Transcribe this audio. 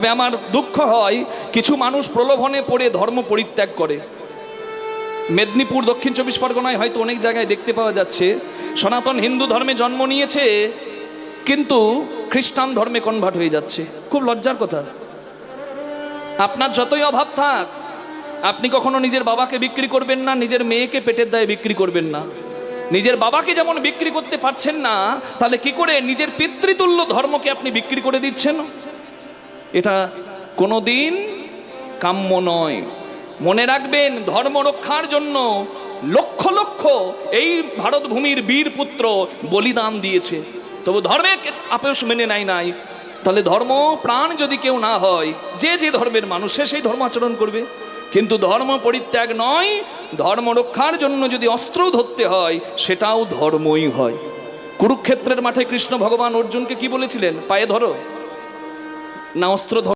তবে আমার দুঃখ হয় কিছু মানুষ প্রলোভনে পড়ে ধর্ম পরিত্যাগ করে। মেদিনীপুর দক্ষিণ চব্বিশ পরগনায় হয়তো অনেক জায়গায় দেখতে পাওয়া যাচ্ছে, সনাতন হিন্দু ধর্মে জন্ম নিয়েছে, কিন্তু খ্রিস্টান ধর্মে কনভার্ট হয়ে যাচ্ছে। খুব লজ্জার কথা। আপনার যতই অভাব থাক, আপনি কখনো নিজের বাবাকে বিক্রি করবেন না, নিজের মেয়েকে পেটের দায়ে বিক্রি করবেন না। নিজের বাবাকে যেমন বিক্রি করতে পারছেন না, তাহলে কি করে নিজের পিতৃতুল্য ধর্মকে আপনি বিক্রি করে দিচ্ছেন? এটা কোনো দিন কাম্য নয়। মনে রাখবেন, ধর্ম রক্ষার জন্য লক্ষ লক্ষ এই ভারত ভূমির বীর পুত্র বলিদান দিয়েছে। তবু ধর্মে আপোষ মেনে নাই নাই। তাহলে ধর্ম প্রাণ যদি কেউ না হয়, যে যে ধর্মের মানুষ, সে সেই ধর্ম আচরণ করবে। কিন্তু ধর্ম পরিত্যাগ নয়, ধর্ম রক্ষার জন্য যদি অস্ত্র ধরতে হয়, সেটাও ধর্মই হয়। কুরুক্ষেত্রের মাঠে কৃষ্ণ ভগবান অর্জুনকে কি বলেছিলেন? পায়ে ধরো। না অস্ত্র